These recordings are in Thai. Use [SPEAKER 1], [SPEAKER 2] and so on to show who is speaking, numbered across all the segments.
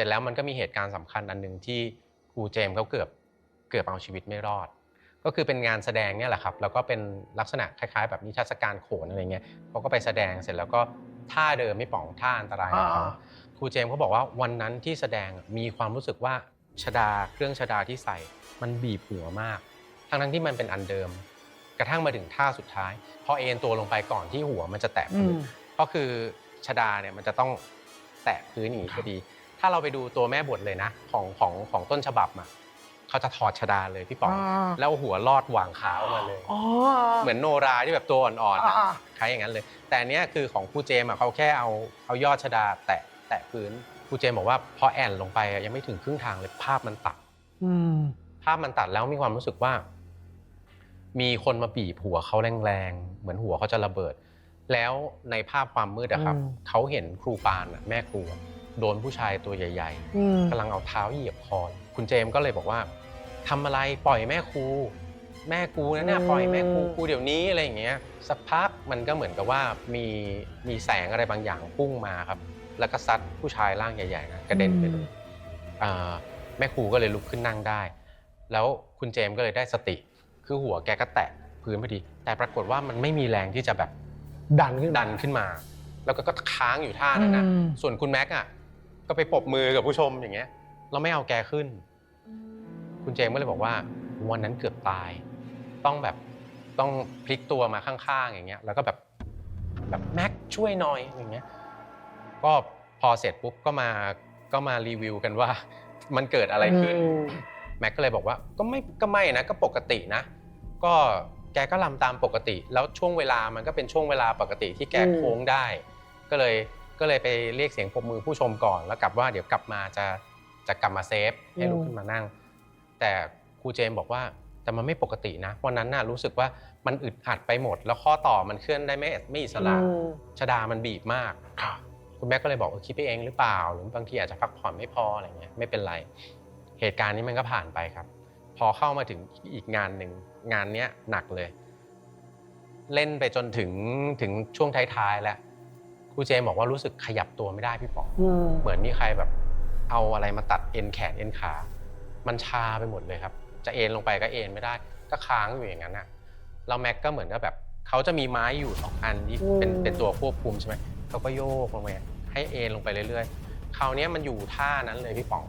[SPEAKER 1] ร็จแล้วมันก็มีเหตุการณ์สำคัญอันหนึ่งที่ครูเจมส์เขาเกือบเกือบเอาชีวิตไม่รอด ก็คือเป็นงานแสดงเนี่ยแหละครับแล้วก็เป็นลักษณะคล้ายๆ แบบนิทรรศการโขนอะไรเงี้ยเขาก็ไปแสดงเสร็จแล้วก็ท่าเดิมไม่ป๋องท่าอันตรายของเขา
[SPEAKER 2] อ่า
[SPEAKER 1] ครูเจมส์เขาบอกว่าวันนั้นที่แสดงมีความรู้สึกว่าชดาเครื่องชดาที่ใส่ มันบีบหัวมาก ทั้งทั้งๆที่มันเป็นอันเดิม กระทั่งมาถึงท่าสุดท้าย พอเอ็นตัวลงไปก่อนที่หัวมันจะแตะ
[SPEAKER 2] อื
[SPEAKER 1] พื้น
[SPEAKER 2] ม
[SPEAKER 1] ก็คือชดาเนี่ยมันจะต้องแตะพื้นอย่างนี้พอดี ถ้าเราไปดูตัวแม่บทเลยนะ ของของของต้นฉบับมาเขาจะถอดชดาเลยพี่ป๋อง
[SPEAKER 2] อ่า
[SPEAKER 1] แล้วหัวลอดหว่างขาออกมาเลย
[SPEAKER 2] อ๋อ
[SPEAKER 1] เหมือนโนราที่แบบตัวอ่อนๆอะ
[SPEAKER 2] อ่า
[SPEAKER 1] คล้ายอย่างนั้นเลย แต่อันเนี้ยคือของครูเจมส์อะเขาแค่เอาเอายอดชดาแตะแตะพื้นครูเจมส์บอกว่าพอแอนลงไปอะยังไม่ถึงครึ่งทางเลยภาพมันตัด
[SPEAKER 2] อืม
[SPEAKER 1] ภาพมันตัดแล้วมีความรู้สึกว่า มีคนมาบีบหัวเขาแรงๆ เหมือนหัวเขาจะระเบิด แล้วในภาพความมืดอะครับ
[SPEAKER 2] อืม
[SPEAKER 1] เขาเห็นครูปานอะแม่ครูอะ โดนผู้ชายตัวใหญ่
[SPEAKER 2] อืม
[SPEAKER 1] ๆกำลังเอาเท้าเหยียบคอคุณเจมส์ก็เลยบอกว่าทำอะไรปล่อยแม่ครูแม่กูนะเนี่ยปล่อยแม่ครูกูเดี๋ยวนี้อะไรอย่างเงี้ยสักพักมันก็เหมือนกับว่ามีมีแสงอะไรบางอย่างพุ่งมาครับ แล้วก็ซัดผู้ชายร่างใหญ่ๆนะกระเด็นไปเลยอ่าแม่ครูก็เลยลุกขึ้นนั่งได้ แล้วคุณเจมส์ก็เลยได้สติ คือหัวแกก็แตะพื้นพอดี แต่ปรากฏว่ามันไม่มีแรงที่จะแบบ
[SPEAKER 2] ดันขึ้น
[SPEAKER 1] ดันขึ้นมา แล้วก็ก็ค้างอยู่ท่านั้นนะ
[SPEAKER 2] อืม
[SPEAKER 1] ส่วนคุณแม็กซ์อะ ก็ไปปรบมือกับผู้ชมอย่างเงี้ย เราไม่เอาแกขึ้น คุณเจมส์ก็เลยบอกว่าวันนั้นเกือบตาย ต้องแบบต้องพลิกตัวมาข้างๆอย่างเงี้ย แล้วก็แบบแบบแม็กซ์ช่วยหน่อยอย่างเงี้ย ก็พอเสร็จปุ๊บก็มาก็มารีวิวกันว่า มันเกิดอะไรขึ้น
[SPEAKER 2] อืม
[SPEAKER 1] แม็กก็เลยบอกว่าก็ไม่ก็ไม่นะก็ปกตินะ ก็แกก็ลำตามปกติ แล้วช่วงเวลามันก็เป็นช่วงเวลาปกติที่แก
[SPEAKER 2] อืม
[SPEAKER 1] โค้งได้ ก็เลย ก็เลยไปเรียกเสียงปรบมือผู้ชมก่อน แล้วกลับว่าเดี๋ยวกลับมาจะจะกลับมาเซฟให้ลุกขึ้นมานั่ง แต่ครูเจมส์บอกว่าแต่มันไม่ปกตินะวันนั้นน่ะรู้สึกว่ามันอึดอัดไปหมด แล้วข้อต่อมันเคลื่อนได้ไม่ไม่อิสระ
[SPEAKER 2] อืม
[SPEAKER 1] ชดามันบีบมาก
[SPEAKER 2] ค่ะ
[SPEAKER 1] คุณแม่ก็เลยบอกว่าคิดไปเองหรือเปล่า หรือบางทีอาจจะพักผ่อนไม่พออะไรเงี้ยไม่เป็นไร เหตุการณ์นี้มันก็ผ่านไปครับ พอเข้ามาถึงอีกงานหนึ่งงานเนี้ยหนักเลย เล่นไปจนถึงถึงช่วงท้ายๆแล้ว ครูเจมบอกว่ารู้สึกขยับตัวไม่ได้พี่ป๋อง
[SPEAKER 2] อืม
[SPEAKER 1] เหมือนมีใครแบบ เอาอะไรมาตัดเอ็นแขนเอ็นขา มันชาไปหมดเลยครับ จะเอ็นลงไปก็เอ็นไม่ได้ ก็ค้างอยู่อย่างนั้นน่ะแล้วแม็กก็เหมือนกับแบบเขาจะมีไม้อยู่สองอันที่เป็นเป็นตัวควบคุมใช่ไหมเขาก็โยกลงไปให้เอ็นลงไปเรื่อยๆคราวเนี้ยมันอยู่ท่านั้นเลยพี่ป๋อง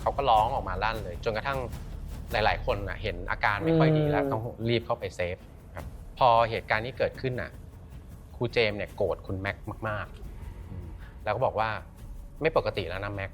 [SPEAKER 1] เขาก็ร้องออกมาลั่นเลย จนกระทั่งหลาย ๆ คนน่ะเห็นอาการไม่ค่อยดีแล้วต้องรีบเข้าไปเซฟครับพอเหตุการณ์นี้เกิดขึ้นน่ะ ครูเจมส์เนี่ยโกรธคุณแม็กมากๆอืมแล้วก็บอกว่าไม่ปกติแล้วนะแม็ก